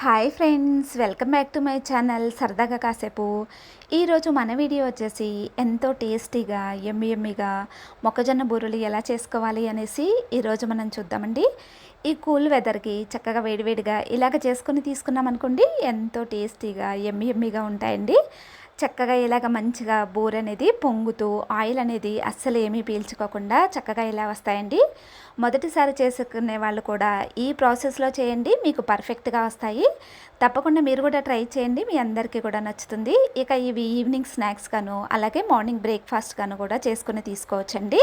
Hi friends welcome back to my channel సరదాగా కాసేపు. ఈరోజు మన వీడియో వచ్చేసి ఎంతో టేస్టీగా ఎమ్మి ఎమ్మిగా మొక్కజొన్న బూరెలు ఎలా చేసుకోవాలి అనేసి ఈరోజు మనం చూద్దామండి. ఈ కూల్ వెదర్కి చక్కగా వేడివేడిగా ఇలాగ చేసుకొని తీసుకున్నాం అనుకోండి ఎంతో టేస్టీగా ఎమ్మి ఎమ్మిగా ఉంటాయండి. చక్కగా ఇలాగ మంచిగా బోర్ అనేది పొంగుతూ ఆయిల్ అనేది అస్సలు ఏమీ పీల్చుకోకుండా చక్కగా ఇలా వస్తాయండి. మొదటిసారి చేసుకునే వాళ్ళు కూడా ఈ ప్రాసెస్లో చేయండి మీకు పర్ఫెక్ట్గా వస్తాయి. తప్పకుండా మీరు కూడా ట్రై చేయండి మీ అందరికీ కూడా నచ్చుతుంది. ఇక ఇవి ఈవినింగ్ స్నాక్స్ గాను అలాగే మార్నింగ్ బ్రేక్ఫాస్ట్ గాను కూడా చేసుకుని తీసుకోవచ్చండి.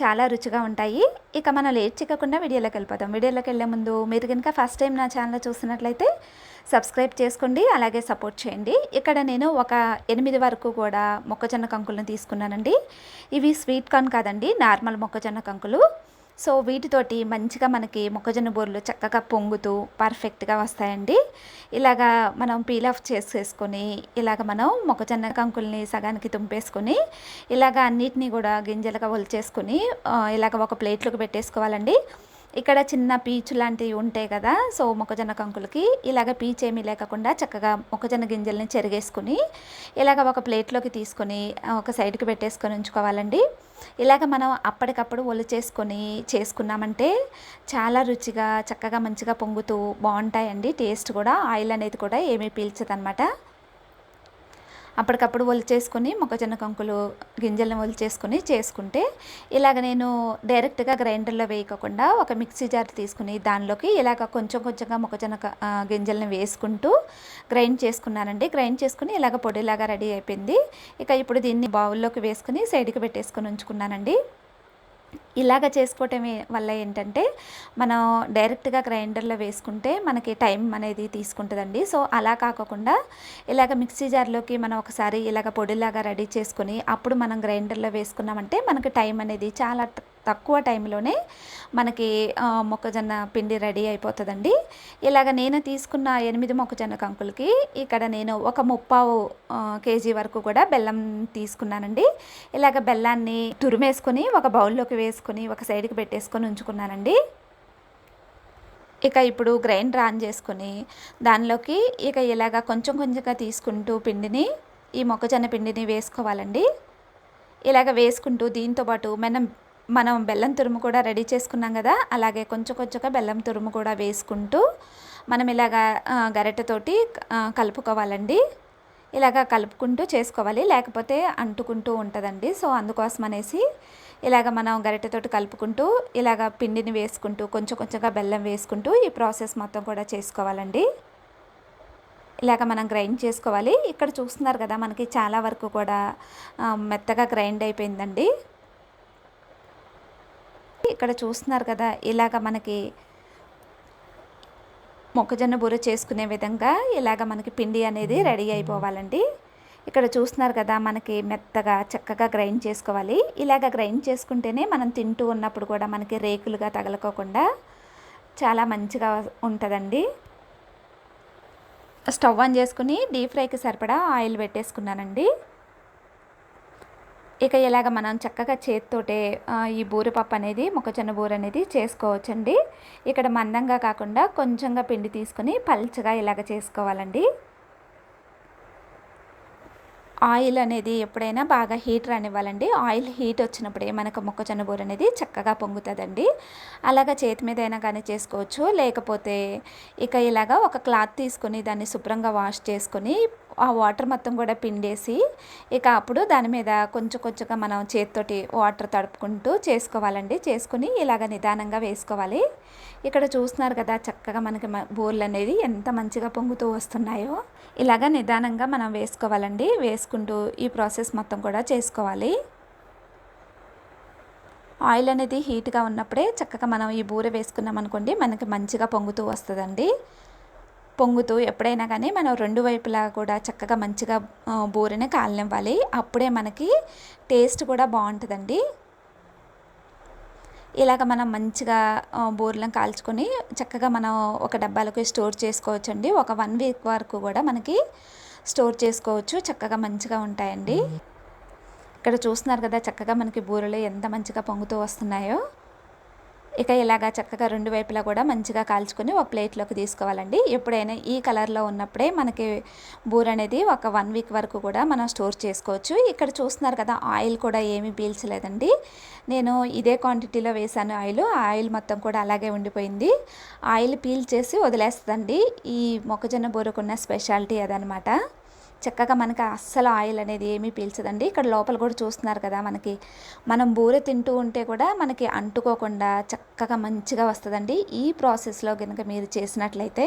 చాలా రుచిగా ఉంటాయి. ఇక మనం లేట్ చేయకుండా వీడియోలోకి వెళ్ళిపోతాం వీడియోలోకి వెళ్ళే ముందు మీరు కనుక ఫస్ట్ టైం నా ఛానల్ చూసినట్లయితే సబ్స్క్రైబ్ చేసుకోండి అలాగే సపోర్ట్ చేయండి. ఇక్కడ నేను ఒక ఎనిమిది వరకు కూడా మొక్కజొన్న కంకులను తీసుకున్నానండి. ఇవి స్వీట్ కార్న్ కాదండి నార్మల్ మొక్కజొన్న కంకులు. సో వీటితోటి మంచిగా మనకి మొక్కజొన్న బూరెలు చక్కగా పొంగుతూ పర్ఫెక్ట్గా వస్తాయండి. ఇలాగా మనం పీల్ ఆఫ్ చేసేసుకొని ఇలాగ మనం మొక్కజొన్న కంకుల్ని సగానికి తుంపేసుకొని ఇలాగ అన్నిటినీ కూడా గింజలుగా ఒలిచేసుకొని ఇలాగ ఒక ప్లేట్లోకి పెట్టేసుకోవాలండి. ఇక్కడ చిన్న పీచు లాంటివి ఉంటాయి కదా సో మొక్కజొన్న కంకులకి ఇలాగ పీచు ఏమీ లేకుండా చక్కగా మొక్కజొన్న గింజల్ని చెరిగేసుకుని ఇలాగ ఒక ప్లేట్లోకి తీసుకొని ఒక సైడ్కి పెట్టేసుకొని ఉంచుకోవాలండి. ఇలాగ మనం అప్పటికప్పుడు ఒళ్ళు చేసుకొని చేసుకున్నామంటే చాలా రుచిగా చక్కగా మంచిగా పొంగుతూ బాగుంటాయండి. టేస్ట్ కూడా ఆయిల్ అనేది కూడా ఏమీ పీల్చదనమాట అప్పటికప్పుడు ఒలిచేసుకొని మొక్కజొన్న కంకులు గింజలను ఒలిచేసుకొని చేసుకుంటే ఇలాగ నేను డైరెక్ట్గా గ్రైండర్లో వేయకుండా ఒక మిక్సీ జార్ తీసుకుని దానిలోకి ఇలాగ కొంచెం కొంచెంగా మొక్కజొన్న గింజలను వేసుకుంటూ గ్రైండ్ చేసుకున్నానండి. గ్రైండ్ చేసుకుని ఇలాగ పొడిలాగా రెడీ అయిపోయింది. ఇక ఇప్పుడు దీన్ని బౌల్లోకి వేసుకుని సైడ్కి పెట్టేసుకొని ఉంచుకున్నానండి. ఇలాగ చేసుకోవటం వల్ల ఏంటంటే మనం డైరెక్ట్గా గ్రైండర్లో వేసుకుంటే మనకి టైం అనేది తీసుకుంటుందండి. సో అలా కాకుండా ఇలాగ మిక్సీ జార్లోకి మనం ఒకసారి ఇలాగ పొడిలాగా రెడీ చేసుకొని అప్పుడు మనం గ్రైండర్లో వేసుకున్నామంటే మనకి టైం అనేది చాలా తక్కువ టైంలోనే మనకి మొక్కజొన్న పిండి రెడీ అయిపోతుందండి. ఇలాగ నేను తీసుకున్న ఎనిమిది మొక్కజొన్న కంకులకి ఇక్కడ నేను ఒక ముప్పావు కేజీ వరకు కూడా బెల్లం తీసుకున్నానండి. ఇలాగ బెల్లాన్ని తురిమేసుకొని ఒక బౌల్లోకి వేసుకొని ఒక సైడ్కి పెట్టేసుకొని ఉంచుకున్నానండి. ఇక ఇప్పుడు గ్రైండర్ ఆన్ చేసుకుని దానిలోకి ఇక ఇలాగ కొంచెం కొంచెంగా తీసుకుంటూ పిండిని ఈ మొక్కజొన్న పిండిని వేసుకోవాలండి. ఇలాగ వేసుకుంటూ దీంతోపాటు మనం మనం బెల్లం తురుము కూడా రెడీ చేసుకున్నాం కదా అలాగే కొంచెం కొంచెంగా బెల్లం తురుము కూడా వేసుకుంటూ మనం ఇలాగా గరిటెతోటి కలుపుకోవాలండి. ఇలాగా కలుపుకుంటూ చేసుకోవాలి లేకపోతే అంటుకుంటూ ఉంటుందండి. సో అందుకోసం అనేసి ఇలాగ మనం గరిటెతోటి కలుపుకుంటూ ఇలాగ పిండిని వేసుకుంటూ కొంచెం కొంచెంగా బెల్లం వేసుకుంటూ ఈ ప్రాసెస్ మొత్తం కూడా చేసుకోవాలండి. ఇలాగ మనం గ్రైండ్ చేసుకోవాలి. ఇక్కడ చూస్తున్నారు కదా మనకి చాలా వరకు కూడా మెత్తగా గ్రైండ్ అయిపోయిందండి. ఇక్కడ చూస్తున్నారు కదా ఇలాగ మనకి మొక్కజొన్న బూర చేసుకునే విధంగా ఇలాగ మనకి పిండి అనేది రెడీ అయిపోవాలండి. ఇక్కడ చూస్తున్నారు కదా మనకి మెత్తగా చక్కగా గ్రైండ్ చేసుకోవాలి. ఇలాగ గ్రైండ్ చేసుకుంటేనే మనం తింటూ ఉన్నప్పుడు కూడా మనకి రేకులుగా తగలకోకుండా చాలా మంచిగా ఉంటుందండి. స్టవ్ ఆన్ చేసుకుని డీప్ ఫ్రైకి సరిపడా ఆయిల్ పెట్టేసుకున్నానండి. ఇక ఇలాగ మనం చక్కగా చేతితోటే ఈ బూరపప్పు అనేది మొక్కజొన్న బూర అనేది చేసుకోవచ్చండి. ఇక్కడ మందంగా కాకుండా కొంచెంగా పిండి తీసుకొని పల్చగా ఇలాగ చేసుకోవాలండి. ఆయిల్ అనేది ఎప్పుడైనా బాగా హీట్ రానివ్వాలండి. ఆయిల్ హీట్ వచ్చినప్పుడే మనకు మొక్కజొన్న బూర అనేది చక్కగా పొంగుతుందండి. అలాగా చేతి మీద అయినా కానీ చేసుకోవచ్చు. లేకపోతే ఇక ఇలాగా ఒక క్లాత్ తీసుకొని దాన్ని శుభ్రంగా వాష్ చేసుకొని ఆ వాటర్ మొత్తం కూడా పిండేసి ఇక అప్పుడు దాని మీద కొంచెం కొంచెంగా మనం చేతితోటి వాటర్ తడుపుకుంటూ చేసుకోవాలండి. చేసుకుని ఇలాగ నిదానంగా వేసుకోవాలి. ఇక్కడ చూస్తున్నారు కదా చక్కగా మనకి బోర్లు అనేది ఎంత మంచిగా పొంగుతూ వస్తున్నాయో. ఇలాగ నిదానంగా మనం వేసుకోవాలండి. వేసుకుంటూ ఈ ప్రాసెస్ మొత్తం కూడా చేసుకోవాలి. ఆయిల్ అనేది హీట్గా ఉన్నప్పుడే చక్కగా మనం ఈ బూర వేసుకున్నాం అనుకోండి మనకి మంచిగా పొంగుతూ వస్తుందండి. పొంగుతూ ఎప్పుడైనా కానీ మనం రెండు వైపులా కూడా చక్కగా మంచిగా బూరెని కాలనివ్వాలి అప్పుడే మనకి టేస్ట్ కూడా బాగుంటుందండి. ఇలాగ మనం మంచిగా బూరెలను కాల్చుకొని చక్కగా మనం ఒక డబ్బాలకు స్టోర్ చేసుకోవచ్చండి. ఒక వన్ వీక్ వరకు కూడా మనకి స్టోర్ చేసుకోవచ్చు. చక్కగా మంచిగా ఉంటాయండి. ఇక్కడ చూస్తున్నారు కదా చక్కగా మనకి బూరెలు ఎంత మంచిగా పొంగుతూ వస్తున్నాయో. ఇక ఇలాగా చక్కగా రెండు వైపులా కూడా మంచిగా కాల్చుకొని ఒక ప్లేట్లోకి తీసుకోవాలండి. ఎప్పుడైనా ఈ కలర్లో ఉన్నప్పుడే మనకి బూర అనేది ఒక వన్ వీక్ వరకు కూడా మనం స్టోర్ చేసుకోవచ్చు. ఇక్కడ చూస్తున్నారు కదా ఆయిల్ కూడా ఏమీ పీల్చలేదండి. నేను ఇదే క్వాంటిటీలో వేసాను ఆయిల్. ఆ ఆయిల్ మొత్తం కూడా అలాగే ఉండిపోయింది. ఆయిల్ పీల్చేసి వదిలేస్తుందండి. ఈ మొక్కజొన్న బూరకున్న స్పెషాలిటీ అదనమాట. చక్కగా మనకి అస్సలు ఆయిల్ అనేది ఏమీ పీల్చదండి. ఇక్కడ లోపల కూడా చూస్తున్నారు కదా మనకి. మనం బూరె తింటూ ఉంటే కూడా మనకి అంటుకోకుండా చక్కగా మంచిగా వస్తుందండి. ఈ ప్రాసెస్లో కనుక మీరు చేసినట్లయితే